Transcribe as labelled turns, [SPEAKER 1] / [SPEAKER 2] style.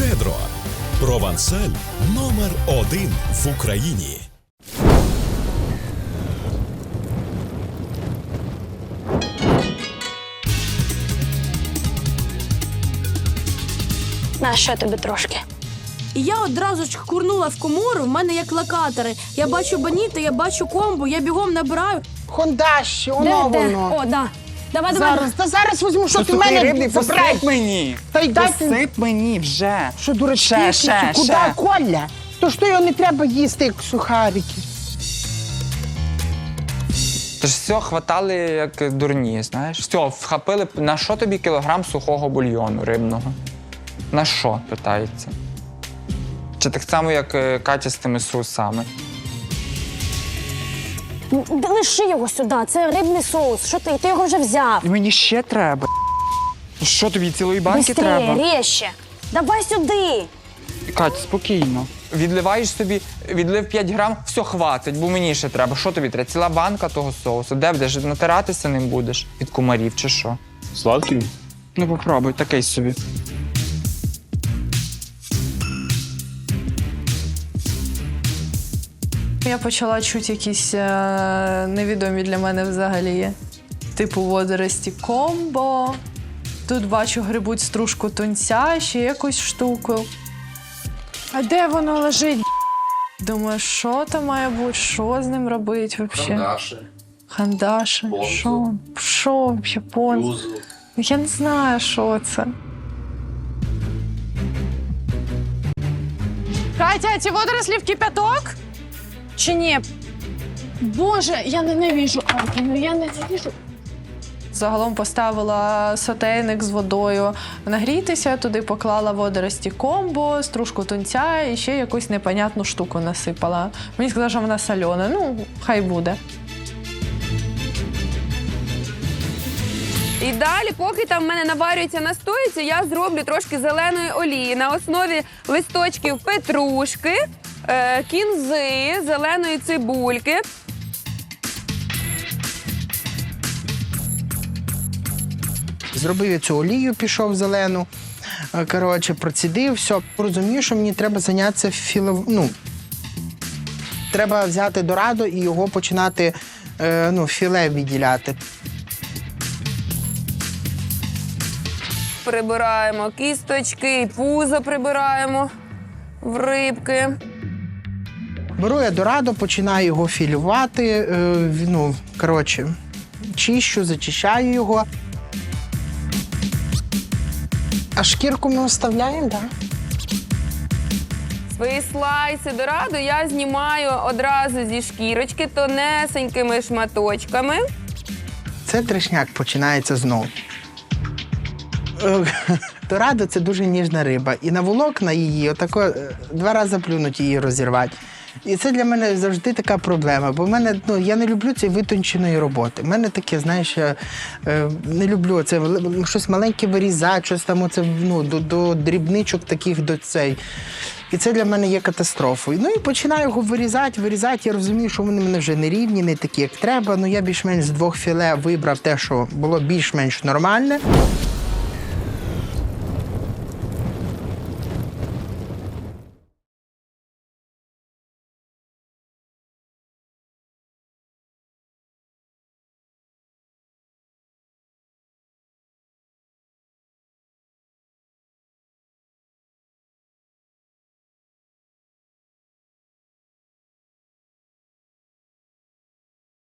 [SPEAKER 1] Щедро. Провансаль номер один в Україні.
[SPEAKER 2] На що тобі трошки?
[SPEAKER 3] І я одразу ж курнула в комору, в мене як локатори. Я бачу баніти, я бачу комбу, я бігом набираю.
[SPEAKER 4] Хондаш, воно воно.
[SPEAKER 2] О, да. Давай, давай.
[SPEAKER 4] Зараз, та зараз візьму, що ти мене
[SPEAKER 5] рибний,
[SPEAKER 4] забирай.
[SPEAKER 5] посип мені.
[SPEAKER 4] Та й дайте-
[SPEAKER 5] Посип мені вже.
[SPEAKER 4] Що дурачки?
[SPEAKER 5] Ще, ще,
[SPEAKER 4] Куди
[SPEAKER 5] ще.
[SPEAKER 4] Коля? То що його не треба їсти, як сухарики.
[SPEAKER 5] Ти ж все хватали як дурні, знаєш. Все, вхапили. На що тобі кілограм сухого бульйону рибного? На що, питається? Чи так само, як е, Катя з тими соусами?
[SPEAKER 2] М, Лиши його сюди, це рибний соус. Що ти? Ти його вже взяв.
[SPEAKER 5] І мені ще треба. Ну Що тобі цілої банки
[SPEAKER 2] Быстрее,
[SPEAKER 5] треба?
[SPEAKER 2] ріжче. Давай сюди.
[SPEAKER 5] Кать, спокійно. Відливаєш собі, відлив 5 грам, все хватить, бо мені ще треба. Що тобі треба? Ціла банка того соусу. Де будеш? Натиратися ним будеш? Від кумарів чи що?
[SPEAKER 6] Сладкий?
[SPEAKER 5] Ну попробуй, такий собі.
[SPEAKER 7] Я почала чути якісь е, невідомі для мене взагалі. Типу водорості комбо. Тут бачу грибуть стружку тунця, ще якусь штуку. А де воно лежить? Думаю, що там має бути, що з ним робити взагалі?
[SPEAKER 6] Хандаши.
[SPEAKER 7] Хандаші.
[SPEAKER 6] Понзу.
[SPEAKER 7] Що? Що взагалі понзу?
[SPEAKER 6] Юзу.
[SPEAKER 7] Я не знаю, що це. Катя, ці водорослі в кипяток? Чи ні?
[SPEAKER 3] Боже, я ненавижу Аркіну, я ненавижу.
[SPEAKER 7] Загалом поставила сотейник з водою нагрітися, туди поклала водорості комбо, стружку тунця і ще якусь непонятну штуку насипала. Мені сказали, що вона сольона. Ну, хай буде.
[SPEAKER 8] І далі, поки там в мене наварюється настоїться, я зроблю трошки зеленої олії на основі листочків петрушки, е, кінзи, зеленої цибульки.
[SPEAKER 4] Зробив я цю олію, пішов зелену. Е, Коротше, процідив, все. Розумію, що мені треба зайнятися філе... Ну, треба взяти дорадо і його починати е, ну, філе відділяти.
[SPEAKER 8] Прибираємо кісточки, пузо прибираємо в рибки.
[SPEAKER 4] Беру я дорадо, починаю його філювати. Е, ну, коротше, чищу, зачищаю його. А шкірку ми оставляємо, так?
[SPEAKER 8] Свої слайси дораду я знімаю одразу зі шкірочки тонесенькими шматочками.
[SPEAKER 4] Це трешняк починається знов. Е, Дорадо це дуже ніжна риба. І на волокна її отако е, два рази плюнуть її розірвати. І це для мене завжди така проблема, бо в мене ну я не люблю цієї витонченої роботи. У мене таке, знаєш, я е, не люблю це щось маленьке вирізати, щось там оце, ну, до, до дрібничок таких до цей. І це для мене є катастрофою. Ну і починаю його вирізати, вирізати. Я розумію, що вони мене вже не рівні, не такі, як треба. Ну я більш-менш з двох філе вибрав те, що було більш-менш нормальне.